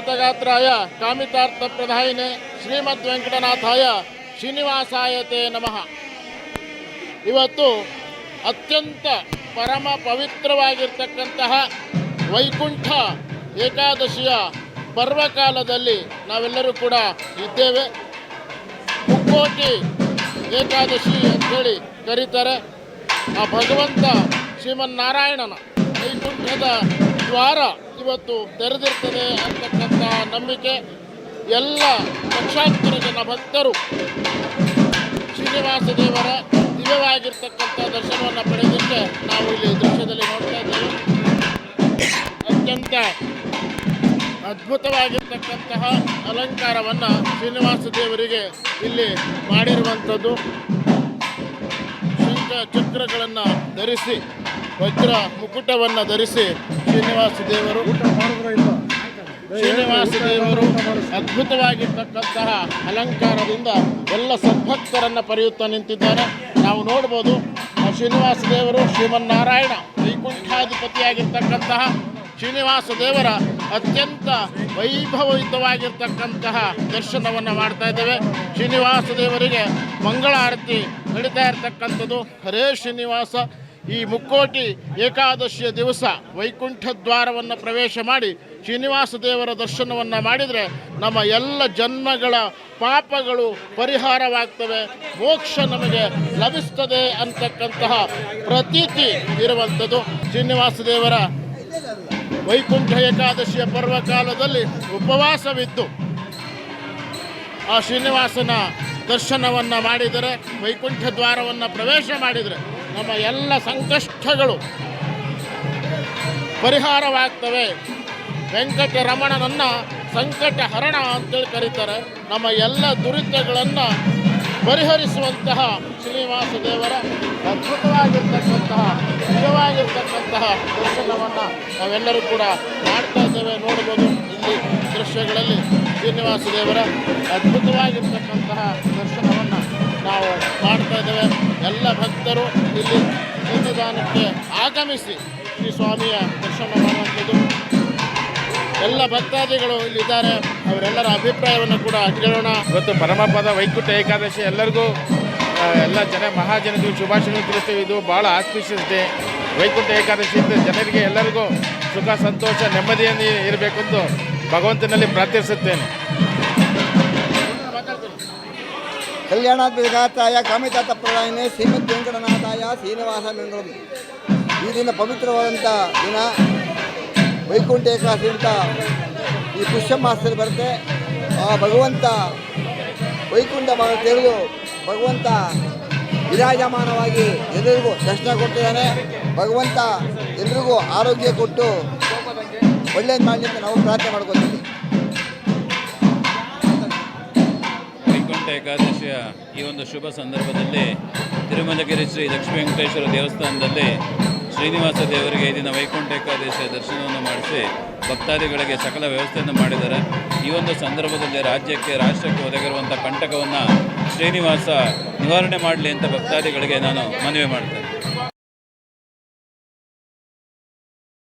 ಕಾಮಿತಾರ್ಥಗಾತ್ರಾಯ ಕಾಮಿತಾರ್ಥ ಪ್ರಧಾಯಿನೆ ಶ್ರೀಮದ್ ವೆಂಕಟನಾಥಾಯ ಶ್ರೀನಿವಾಸಾಯತೆ ನಮಃ. ಇವತ್ತು ಅತ್ಯಂತ ಪರಮ ಪವಿತ್ರವಾಗಿರ್ತಕ್ಕಂತಹ ವೈಕುಂಠ ಏಕಾದಶಿಯ ಪರ್ವಕಾಲದಲ್ಲಿ ನಾವೆಲ್ಲರೂ ಕೂಡ ಇದ್ದೇವೆ. ಮುಕ್ಕೋಟಿ ಏಕಾದಶಿ ಅಂಥೇಳಿ ಕರೀತಾರೆ. ಆ ಭಗವಂತ ಶ್ರೀಮನ್ನಾರಾಯಣನ ವೈಕುಂಠದ ದ್ವಾರ ಇವತ್ತು ತೆರೆದಿರ್ತದೆ ಅಂತಕ್ಕಂಥ ನಂಬಿಕೆ ಎಲ್ಲ ಲಕ್ಷಾಂತರ ಜನ ಭಕ್ತರು. ಶ್ರೀನಿವಾಸ ದೇವರ ದಿವ್ಯವಾಗಿರ್ತಕ್ಕಂಥ ದರ್ಶನವನ್ನು ಪಡೆಯೋದಕ್ಕೆ ನಾವು ಇಲ್ಲಿ ದೃಶ್ಯದಲ್ಲಿ ನೋಡ್ತಾ ಇದ್ದೇವೆ. ಅತ್ಯಂತ ಅದ್ಭುತವಾಗಿರ್ತಕ್ಕಂತಹ ಅಲಂಕಾರವನ್ನು ಶ್ರೀನಿವಾಸ ದೇವರಿಗೆ ಇಲ್ಲಿ ಮಾಡಿರುವಂಥದ್ದು. ಶಂಖ ಚಕ್ರಗಳನ್ನು ಧರಿಸಿ ವಜ್ರ ಮುಕುಟವನ್ನು ಧರಿಸಿ ಶ್ರೀನಿವಾಸ ದೇವರು. ಶ್ರೀನಿವಾಸ ದೇವರು ಅದ್ಭುತವಾಗಿರ್ತಕ್ಕಂತಹ ಅಲಂಕಾರದಿಂದ ಎಲ್ಲ ಸದ್ಭಕ್ತರನ್ನು ಪರೆಯುತ್ತಾ ನಿಂತಿದ್ದಾರೆ. ನಾವು ನೋಡ್ಬೋದು ಶ್ರೀನಿವಾಸ ದೇವರು ಶ್ರೀಮನ್ನಾರಾಯಣ ವೈಕುಂಠಾಧಿಪತಿಯಾಗಿರ್ತಕ್ಕಂತಹ ಶ್ರೀನಿವಾಸ ದೇವರ ಅತ್ಯಂತ ವೈಭವಯುತವಾಗಿರ್ತಕ್ಕಂತಹ ದರ್ಶನವನ್ನು ಮಾಡ್ತಾ ಇದ್ದೇವೆ. ಶ್ರೀನಿವಾಸ ದೇವರಿಗೆ ಮಂಗಳಾರತಿ ನಡೀತಾ ಇರತಕ್ಕಂಥದ್ದು. ಹರೇ ಶ್ರೀನಿವಾಸ. ಈ ಮುಕ್ಕೋಟಿ ಏಕಾದಶಿಯ ದಿವಸ ವೈಕುಂಠ ದ್ವಾರವನ್ನು ಪ್ರವೇಶ ಮಾಡಿ ಶ್ರೀನಿವಾಸ ದೇವರ ದರ್ಶನವನ್ನು ಮಾಡಿದರೆ ನಮ್ಮ ಎಲ್ಲ ಜನ್ಮಗಳ ಪಾಪಗಳು ಪರಿಹಾರವಾಗ್ತವೆ, ಮೋಕ್ಷ ನಮಗೆ ಲಭಿಸ್ತದೆ ಅಂತಕ್ಕಂತಹ ಪ್ರತೀತಿ ಇರುವಂಥದ್ದು. ಶ್ರೀನಿವಾಸ ದೇವರ ವೈಕುಂಠ ಏಕಾದಶಿಯ ಪರ್ವಕಾಲದಲ್ಲಿ ಉಪವಾಸವಿದ್ದು, ಆ ಶ್ರೀನಿವಾಸನ ದರ್ಶನವನ್ನು ಮಾಡಿದರೆ ವೈಕುಂಠ ದ್ವಾರವನ್ನು ಪ್ರವೇಶ ಮಾಡಿದರೆ ನಮ್ಮ ಎಲ್ಲ ಸಂಕಷ್ಟಗಳು ಪರಿಹಾರವಾಗ್ತವೆ. ವೆಂಕಟರಮಣನನ್ನು ಸಂಕಟ ಹರಣ ಅಂತೇಳಿ ಕರೀತಾರೆ. ನಮ್ಮ ಎಲ್ಲ ದುರಿತಗಳನ್ನು ಪರಿಹರಿಸುವಂತಹ ಶ್ರೀನಿವಾಸ ದೇವರ ಅದ್ಭುತವಾಗಿರ್ತಕ್ಕಂತಹ, ನಿಜವಾಗಿರ್ತಕ್ಕಂತಹ ದರ್ಶನವನ್ನು ನಾವೆಲ್ಲರೂ ಕೂಡ ಮಾಡ್ತಾ ಇದ್ದೇವೆ. ನೋಡ್ಬೋದು ಇಲ್ಲಿ ದೃಶ್ಯಗಳಲ್ಲಿ ಶ್ರೀನಿವಾಸ ದೇವರ ಅದ್ಭುತವಾಗಿರ್ತಕ್ಕಂತಹ ದರ್ಶನವನ್ನು ನಾವು ಮಾಡ್ತಾ ಇದ್ದೇವೆ. ಎಲ್ಲ ಭಕ್ತರು ಇಲ್ಲಿ ಸನ್ನಿಧಾನಕ್ಕೆ ಆಗಮಿಸಿ ಶ್ರೀ ಸ್ವಾಮಿಯ ದರ್ಶನ ಮಾಡುವಂಥದ್ದು. ಎಲ್ಲ ಭಕ್ತಾದಿಗಳು ಇಲ್ಲಿದ್ದಾರೆ. ಅವರೆಲ್ಲರ ಅಭಿಪ್ರಾಯವನ್ನು ಕೂಡ ಕೇಳೋಣ. ಇವತ್ತು ಪರಮಪದ ವೈಕುಂಠ ಏಕಾದಶಿ ಎಲ್ಲರಿಗೂ ಎಲ್ಲ ಜನ ಮಹಾಜನರಿಗೂ ಶುಭಾಶಯ ತಿಳಿಸ್ತೀವಿ. ಇದು ಭಾಳ ಆಸ್ಪಿಷಿಯಸ್ ಡೇ ವೈಕುಂಠ ಏಕಾದಶಿಯಿಂದ ಜನರಿಗೆ ಎಲ್ಲರಿಗೂ ಸುಖ, ಸಂತೋಷ ನೆಮ್ಮದಿಯನ್ನು ಇರಬೇಕೆಂದು ಭಗವಂತನಲ್ಲಿ ಪ್ರಾರ್ಥಿಸುತ್ತೇನೆ. ಕಲ್ಯಾಣಾದ್ಭುತಗಾತಾಯ ಕಾಮಿತಾತ ಪ್ರದಾಯನೆ ಶ್ರೀಮದ್ ವೆಂಕಟನಾಥಾಯ, ಶ್ರೀನಿವಾಸ ಬೆಂಗಳೂರು. ಈ ದಿನ ಪವಿತ್ರವಾದಂಥ ದಿನ. ವೈಕುಂಠ ಏಕಾದಶಿ ಅಂತ ಈ ಪುಷ್ಯ ಮಾಸದಲ್ಲಿ ಬರುತ್ತೆ. ಆ ಭಗವಂತ ವೈಕುಂಠ ತೆರೆದು ಭಗವಂತ ವಿರಾಜಮಾನವಾಗಿ ಎಲ್ಲರಿಗೂ ದರ್ಶನ ಕೊಟ್ಟಿದ್ದಾನೆ. ಭಗವಂತ ಎಲ್ರಿಗೂ ಆರೋಗ್ಯ ಕೊಟ್ಟು ಒಳ್ಳೇದು ಮಾಡಲಿ ನಾವು ಪ್ರಾರ್ಥನೆ ಮಾಡ್ಕೊತೀವಿ. ವೈಕುಂಠ ಏಕಾದಶಿಯ ಈ ಒಂದು ಶುಭ ಸಂದರ್ಭದಲ್ಲಿ ತಿರುಮಲಗಿರಿ ಶ್ರೀ ಲಕ್ಷ್ಮೀ ವೆಂಕಟೇಶ್ವರ ದೇವಸ್ಥಾನದಲ್ಲಿ ಶ್ರೀನಿವಾಸ ದೇವರಿಗೆ ಈ ದಿನ ವೈಕುಂಠ ಏಕಾದಶಿಯ ದರ್ಶನವನ್ನು ಮಾಡಿಸಿ ಭಕ್ತಾದಿಗಳಿಗೆ ಸಕಲ ವ್ಯವಸ್ಥೆಯನ್ನು ಮಾಡಿದ್ದಾರೆ. ಈ ಒಂದು ಸಂದರ್ಭದಲ್ಲಿ ರಾಜ್ಯಕ್ಕೆ, ರಾಷ್ಟ್ರಕ್ಕೆ ಒದಗಿರುವಂಥ ಕಂಟಕವನ್ನು ಶ್ರೀನಿವಾಸ ನಿವಾರಣೆ ಮಾಡಲಿ ಅಂತ ಭಕ್ತಾದಿಗಳಿಗೆ ನಾನು ಮನವಿ ಮಾಡ್ತೇನೆ.